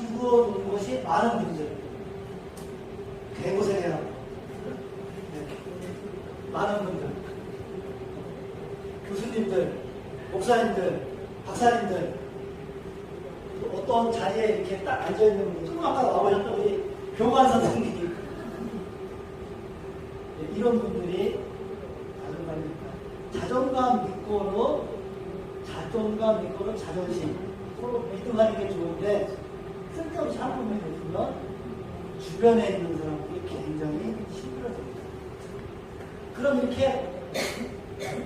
이루어 놓은 것이 많은 분들. 개고생해요. 네. 많은 분들. 교수님들, 목사님들, 박사님들, 또 어떤 자리에 이렇게 딱 앉아있는 분들, 조금 아까 나오셨던 우리 교관 선생님이 네, 이런 분들이 자존감입니다. 자존감 믿고로 자존감 믿고로 자존심 서로 믿음하는 게 좋은데 쓸데없이 한 번만 있으면 주변에 있는 사람들이 굉장히 힘들어집니다. 그럼 이렇게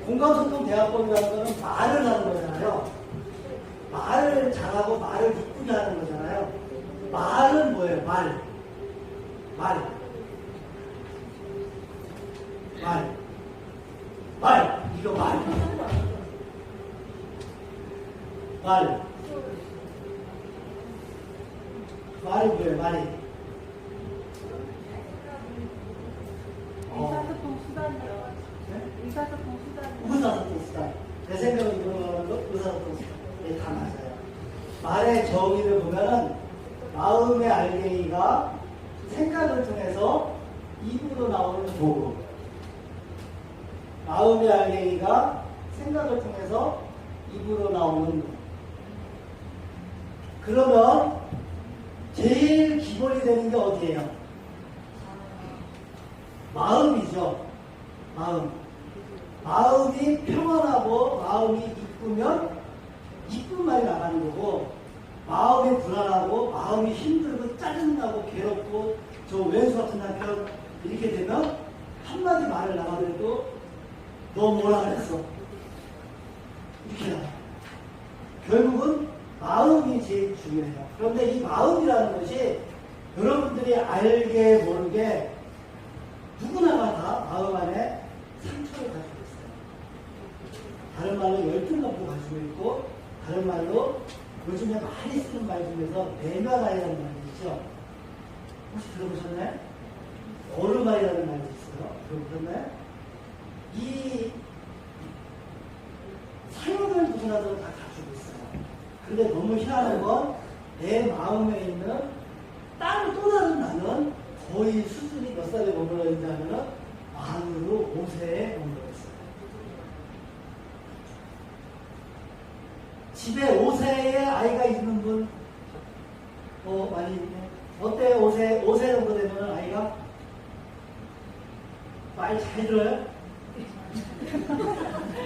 공감소통대화법이라는 거는 말을 하는 거잖아요. 말을 잘하고 말을 이쁘게 하는 거잖아요. 말은 뭐예요? 말. 말. 말. 말. 이거 말. 말. 말이 뭐예요? 말이. 어. 의사소통 수단이요. 네? 의사소통 수단. 의사소통 수단. 내 생각은 거 의사소통 수단. 네, 다 맞아요. 말의 정의를 보면은 마음의 알갱이가 생각을 통해서 입으로 나오는 도구. 마음의 알갱이가 생각을 통해서 입으로 나오는 도구. 그러면 제일 기본이 되는 게 어디예요? 마음이죠. 마음. 마음이 평안하고 마음이 이쁘면 이쁜 말이 나가는 거고 마음이 불안하고 마음이 힘들고 짜증나고 괴롭고 저 왼수 같은 남편 이렇게 되면 한마디 말을 나가더라도 너 뭐라 그랬어? 이렇게 나가. 결국은 제일 중요해요. 그런데 이 마음이라는 것이 여러분들이 알게 모르게 누구나가 다 마음 안에 상처를 가지고 있어요. 다른 말로 열등 감도 가지고 있고, 다른 말로 요즘에 많이 쓰는 말 중에서 내면아이라는 말이 있죠. 혹시 들어보셨나요? 어루말이라는 말이 있어요. 들어보셨나요? 이 사용을 누구나도 다. 근데 너무 희한한 건 내 마음에 있는 다른 또 다른 나는 거의 수준이 몇 살에 머물러 있냐면은 만으로 5세에 머물러 있어요. 집에 5세의 아이가 있는 분, 어, 많이 있네. 어때요? 5세, 5세 정도 되면 아이가? 말 잘 들어요?